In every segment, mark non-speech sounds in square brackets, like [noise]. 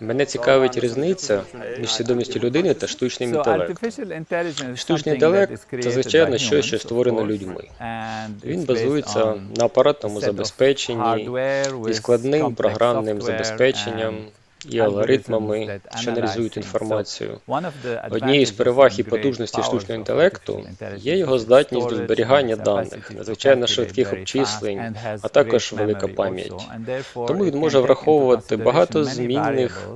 Мене цікавить різниця між свідомістю людини та штучним інтелектом. Штучний інтелект це звичайно щось, що створено людьми. Він базується на апаратному забезпеченні і складним програмним забезпеченням і алгоритмами, що аналізують інформацію. Однією з переваг і потужностей штучного інтелекту є його здатність до зберігання даних, надзвичайно швидких обчислень, а також велика пам'ять. Тому він може враховувати багато змінних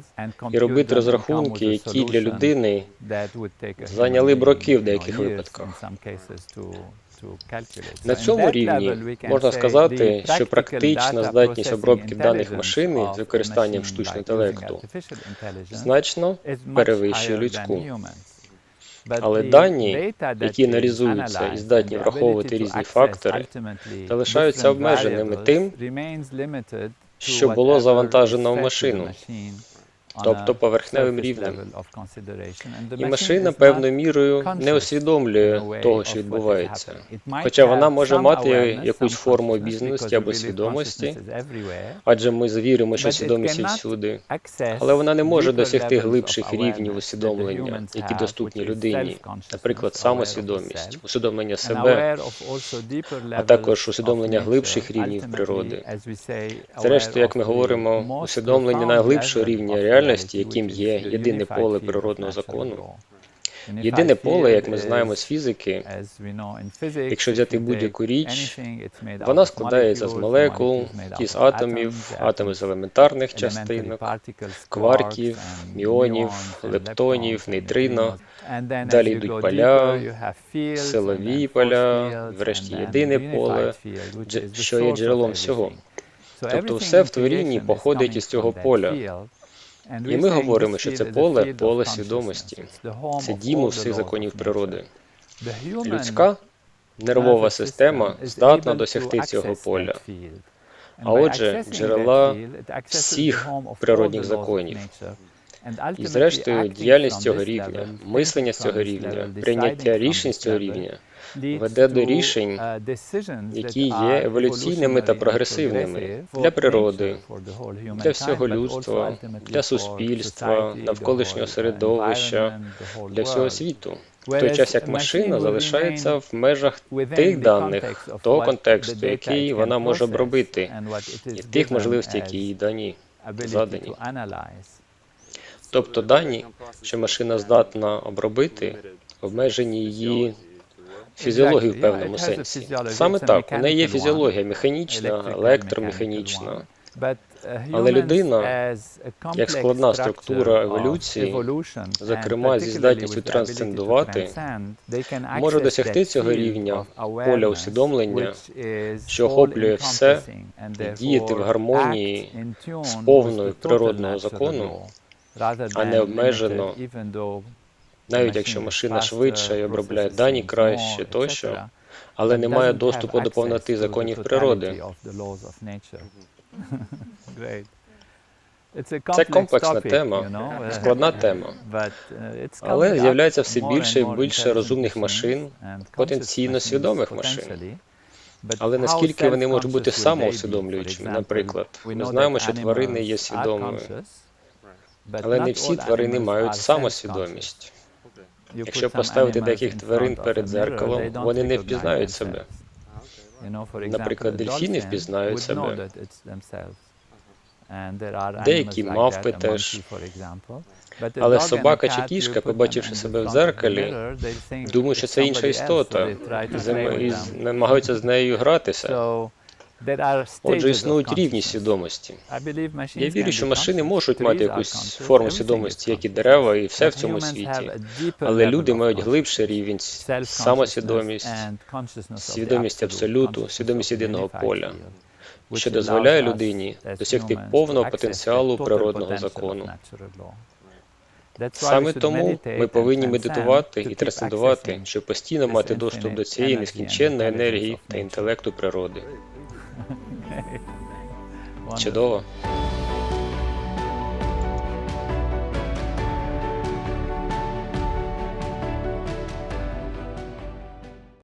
і робити розрахунки, які для людини зайняли б роки в деяких випадках. На цьому рівні можна сказати, що практична здатність обробки даних машини з використанням штучного інтелекту значно перевищує людську. Але дані, які аналізуються і здатні враховувати різні фактори, залишаються обмеженими тим, що було завантажено в машину, тобто поверхневим рівнем. І машина певною мірою не усвідомлює того, що відбувається. Хоча вона може мати якусь форму обізнаності або свідомості, адже ми завіримо, що свідомість всюди, але вона не може досягти глибших рівнів усвідомлення, які доступні людині, наприклад, самосвідомість, усвідомлення себе, а також усвідомлення глибших рівнів природи. Зрештою, як ми говоримо, усвідомлення найглибшого рівня реальності, яким є єдине поле природного закону. Єдине поле, як ми знаємо з фізики, якщо взяти будь-яку річ, вона складається з молекул, із атомів, атоми з елементарних частинок, кварків, міонів, лептонів, нейтрино. Далі йдуть поля, силові поля, врешті єдине поле, що є джерелом всього. Тобто все в творінні походить із цього поля. І ми говоримо, що це поле поле свідомості. Це дім усіх законів природи. Людська нервова система здатна досягти цього поля, а отже, джерела всіх природних законів. І зрештою, діяльність цього рівня, мислення з цього рівня, прийняття рішень з цього рівня веде до рішень, які є еволюційними та прогресивними для природи, для всього людства, для суспільства, навколишнього середовища, для всього світу. В той час як машина залишається в межах тих даних, того контексту, який вона може обробити, і тих можливостей, які їй дані. задані. Тобто дані, що машина здатна обробити, обмежені її фізіологією в певному сенсі. Саме так, у неї є фізіологія механічна, електромеханічна. Але людина, як складна структура еволюції, зокрема зі здатністю трансцендувати, може досягти цього рівня поля усвідомлення, що охоплює все, і діяти в гармонії з повною природного закону, а не обмежено, навіть якщо машина швидше і обробляє дані краще тощо, але не має доступу до повноти законів природи. [laughs] Це комплексна тема, Складна тема. [laughs] але з'являється все більше і більше розумних машин, потенційно свідомих машин. Але наскільки вони можуть бути самоусвідомлюючими, наприклад, ми знаємо, що тварини є свідомими, але не всі тварини мають самосвідомість. Якщо поставити деяких тварин перед дзеркалом, вони не впізнають себе. Наприклад, дельфіни впізнають себе. Деякі мавпи теж. Але собака чи кішка, побачивши себе в дзеркалі, думають, що це інша істота, і намагаються з нею гратися. Отже, існують рівні свідомості. Я вірю, що машини можуть мати якусь форму свідомості, як і дерева, і все в цьому світі. Але люди мають глибший рівень самосвідомість, свідомість абсолюту, свідомість єдиного поля, що дозволяє людині досягти повного потенціалу природного закону. Саме тому ми повинні медитувати і трансцендувати, щоб постійно мати доступ до цієї нескінченної енергії та інтелекту природи. [laughs] Чудово.